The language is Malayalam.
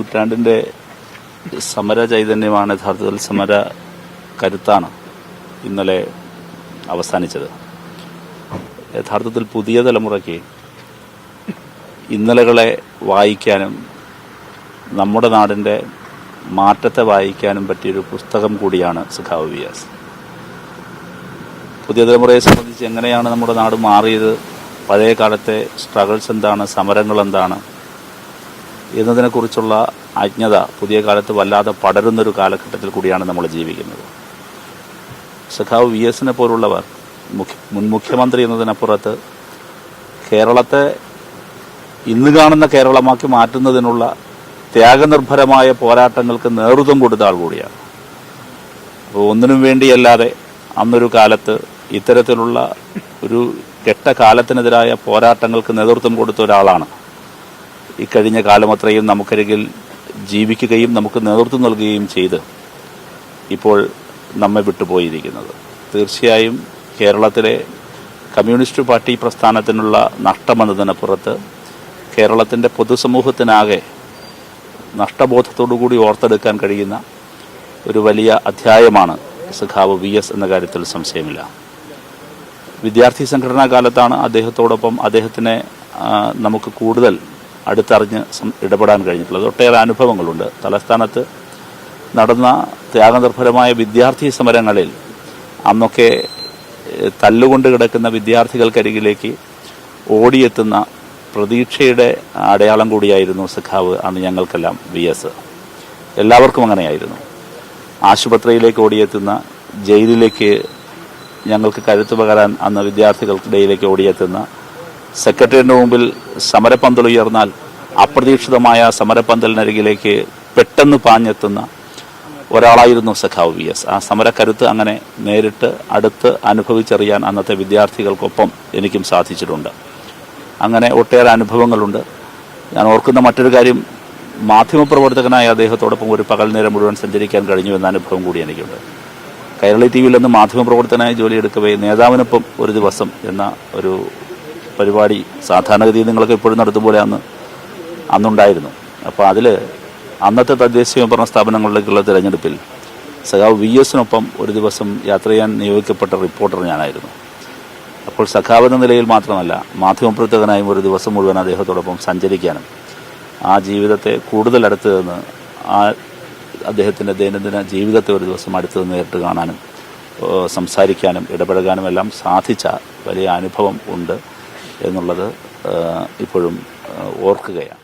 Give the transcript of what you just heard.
നൂറ്റാണ്ടിന്റെ സമര ചൈതന്യമാണ് യഥാർത്ഥത്തിൽ സമര കരുത്താണ് ഇന്നലെ അവസാനിച്ചത്. യഥാർത്ഥത്തിൽ പുതിയ തലമുറയ്ക്ക് ഇന്നലകളെ വായിക്കാനും നമ്മുടെ നാടിന്റെ മാറ്റത്തെ വായിക്കാനും പറ്റിയൊരു പുസ്തകം കൂടിയാണ് സുഖാവ് വ്യാസ്. പുതിയ തലമുറയെ സംബന്ധിച്ച് എങ്ങനെയാണ് നമ്മുടെ നാട് മാറിയത്? പഴയ കാലത്തെ സ്ട്രഗിൾസ് എന്താണ്? സമരങ്ങൾ എന്താണ്? എന്നതിനെക്കുറിച്ചുള്ള അജ്ഞത പുതിയ കാലത്ത് വല്ലാതെ പടരുന്നൊരു കാലഘട്ടത്തിൽ കൂടിയാണ് നമ്മൾ ജീവിക്കുന്നത്. സഖാവ് വി എസിനെ പോലുള്ളവർ മുൻ മുഖ്യമന്ത്രി എന്നതിനപ്പുറത്ത് കേരളത്തെ ഇന്ന് കാണുന്ന കേരളമാക്കി മാറ്റുന്നതിനുള്ള ത്യാഗനിർഭരമായ പോരാട്ടങ്ങൾക്ക് നേതൃത്വം കൊടുത്ത ആൾ കൂടിയാണ്. അപ്പോൾ ഒന്നിനും വേണ്ടിയല്ലാതെ അന്നൊരു കാലത്ത് ഇത്തരത്തിലുള്ള ഒരു കെട്ട കാലത്തിനെതിരായ പോരാട്ടങ്ങൾക്ക് നേതൃത്വം കൊടുത്ത ഒരാളാണ് ഇക്കഴിഞ്ഞ കാലമത്രയും നമുക്കരികിൽ ജീവിക്കുകയും നമുക്ക് നേതൃത്വം നൽകുകയും ചെയ്ത് ഇപ്പോൾ നമ്മെ വിട്ടുപോയിരിക്കുന്നത്. തീർച്ചയായും കേരളത്തിലെ കമ്മ്യൂണിസ്റ്റ് പാർട്ടി പ്രസ്ഥാനത്തിനുള്ള നഷ്ടമെന്നതിനപ്പുറത്ത് കേരളത്തിന്റെ പൊതുസമൂഹത്തിനാകെ നഷ്ടബോധത്തോടുകൂടി ഓർത്തെടുക്കാൻ കഴിയുന്ന ഒരു വലിയ അധ്യായമാണ് സഖാവ് വി എസ് എന്ന കാര്യത്തിൽ സംശയമില്ല. വിദ്യാർത്ഥി സംഘടനാ കാലത്താണ് അദ്ദേഹത്തോടൊപ്പം അദ്ദേഹത്തിനെ നമുക്ക് കൂടുതൽ അടുത്തറിഞ്ഞ് ഇടപെടാൻ കഴിഞ്ഞിട്ടുള്ളത്. ഒട്ടേറെ അനുഭവങ്ങളുണ്ട്. തലസ്ഥാനത്ത് നടന്ന ത്യാഗനിർഭരമായ വിദ്യാർത്ഥി സമരങ്ങളിൽ അന്നൊക്കെ തല്ലുകൊണ്ട് കിടക്കുന്ന വിദ്യാർത്ഥികൾക്കരികിലേക്ക് ഓടിയെത്തുന്ന പ്രതീക്ഷയുടെ അടയാളം കൂടിയായിരുന്നു സഖാവ് അന്ന് ഞങ്ങൾക്കെല്ലാം വി എസ്. എല്ലാവർക്കും അങ്ങനെയായിരുന്നു. ആശുപത്രിയിലേക്ക് ഓടിയെത്തുന്ന ജയിലിലേക്ക് ഞങ്ങൾക്ക് കരുത്തു പകരാൻ അന്ന് വിദ്യാർത്ഥികൾക്കിടയിലേക്ക് ഓടിയെത്തുന്ന സെക്രട്ടറിയുടെ മുമ്പിൽ സമരപ്പന്തൽ ഉയർന്നാൽ അപ്രതീക്ഷിതമായ സമരപ്പന്തലിനരികിലേക്ക് പെട്ടെന്ന് പാഞ്ഞെത്തുന്ന ഒരാളായിരുന്നു സഖാവ് വി എസ്. ആ സമരക്കരുത്ത് അങ്ങനെ നേരിട്ട് അടുത്ത് അനുഭവിച്ചറിയാൻ അന്നത്തെ വിദ്യാർത്ഥികൾക്കൊപ്പം എനിക്കും സാധിച്ചിട്ടുണ്ട്. അങ്ങനെ ഒട്ടേറെ അനുഭവങ്ങളുണ്ട്. ഞാൻ ഓർക്കുന്ന മറ്റൊരു കാര്യം മാധ്യമപ്രവർത്തകനായ അദ്ദേഹത്തോടൊപ്പം ഒരു പകൽ നേരം മുഴുവൻ സഞ്ചരിക്കാൻ കഴിഞ്ഞു എന്ന അനുഭവം കൂടി എനിക്കുണ്ട്. കൈരളി ടി വിയിൽ നിന്ന് മാധ്യമപ്രവർത്തകനായി ജോലിയെടുക്കവേ നേതാവിനൊപ്പം ഒരു ദിവസം എന്ന ഒരു പരിപാടി സാധാരണഗതിയിൽ നിങ്ങളൊക്കെ എപ്പോഴും നടത്തും പോലെ അന്ന് അന്നുണ്ടായിരുന്നു. അപ്പോൾ അതിൽ അന്നത്തെ തദ്ദേശ സ്വയംഭരണ സ്ഥാപനങ്ങളിലേക്കുള്ള തിരഞ്ഞെടുപ്പിൽ സഖാവ് വി എസിനൊപ്പം ഒരു ദിവസം യാത്ര ചെയ്യാൻ നിയോഗിക്കപ്പെട്ട റിപ്പോർട്ടർ ഞാനായിരുന്നു. അപ്പോൾ സഖാവ് എന്ന നിലയിൽ മാത്രമല്ല മാധ്യമപ്രവർത്തകനായും ഒരു ദിവസം മുഴുവൻ അദ്ദേഹത്തോടൊപ്പം സഞ്ചരിക്കാനും ആ ജീവിതത്തെ കൂടുതൽ അടുത്ത് നിന്ന് ആ അദ്ദേഹത്തിന്റെ ദൈനംദിന ജീവിതത്തെ ഒരു ദിവസം അടുത്ത് നിന്ന് നേരിട്ട് കാണാനും സംസാരിക്കാനും ഇടപഴകാനും എല്ലാം സാധിച്ച വലിയ അനുഭവം ഉണ്ട്. എന്നുള്ളത് ഇപ്പോഴും ഓർക്കുകയാണ്.